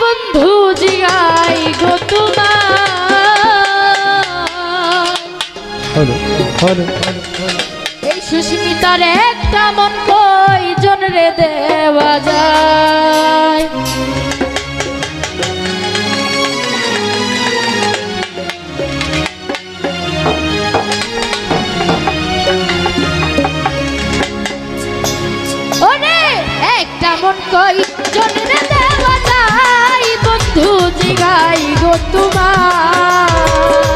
বন্ধু এই সুস্মিতার একটা মন কই জনরে দেওয়া যায়? একটা মন কই? জনরে দেওয়া যায় বন্ধু জিগাই গো তোমার।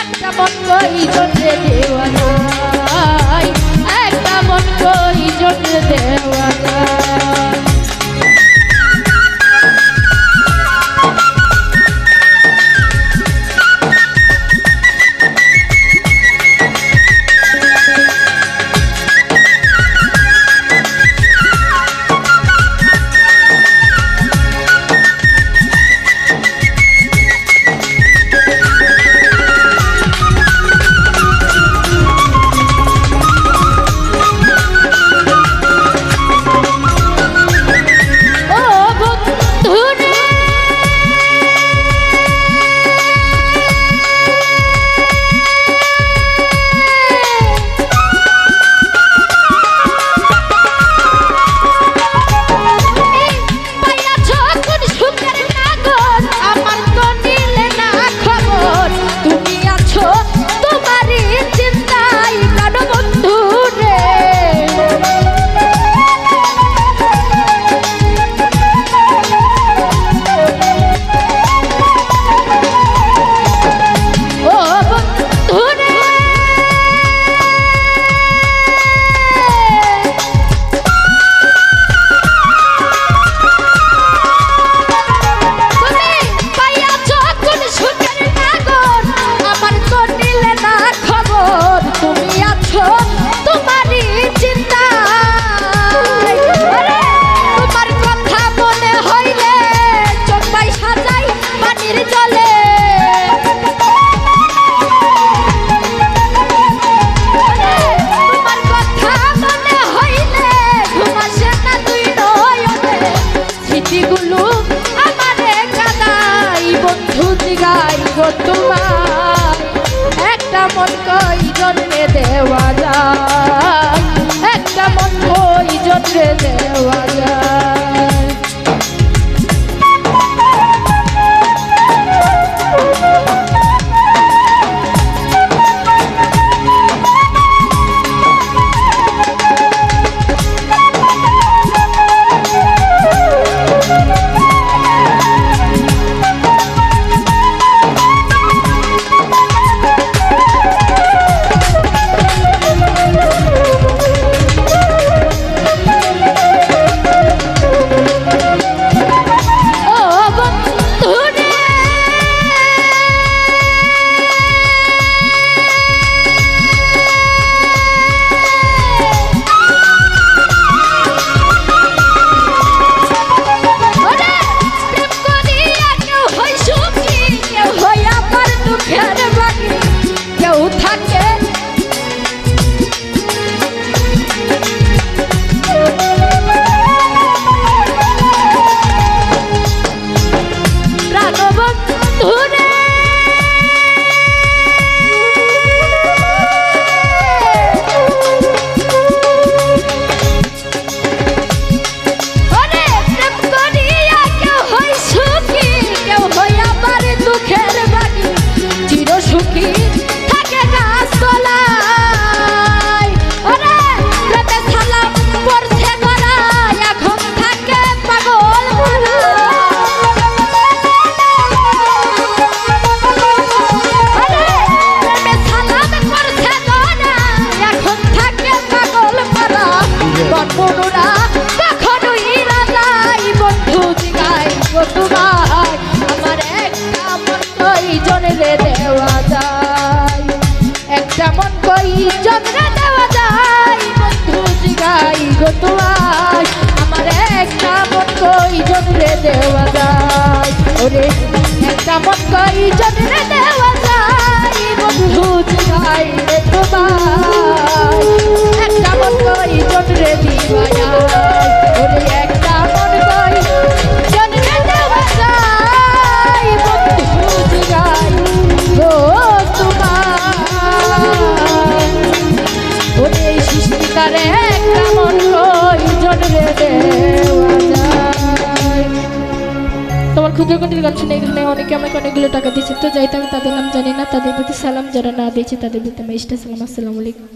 একটা মন কই জন্যে দেওয়া যায়। একটা মন কই জন্যে দেওয়া কই জন্মে দেওয়া যায়? একটা মন কই জন্মে দেওয়া যায়? দেওয়া যায় বন্ধু জিগাই একটা মন কই দেওয়া যায়। একটা মন কই তোমার ক্ষুদ্র কণ্ঠের গান শুনে এখানে অনেকে আমাকে অনেকগুলো টাকা দিয়েছে। তো যাইতে আমি তাদের নাম জানি না, তাদের প্রতি সালাম যারা না দিয়েছে, তাদের প্রতি আমি ইস্টা সালাম আসসালামু আলাইকুম।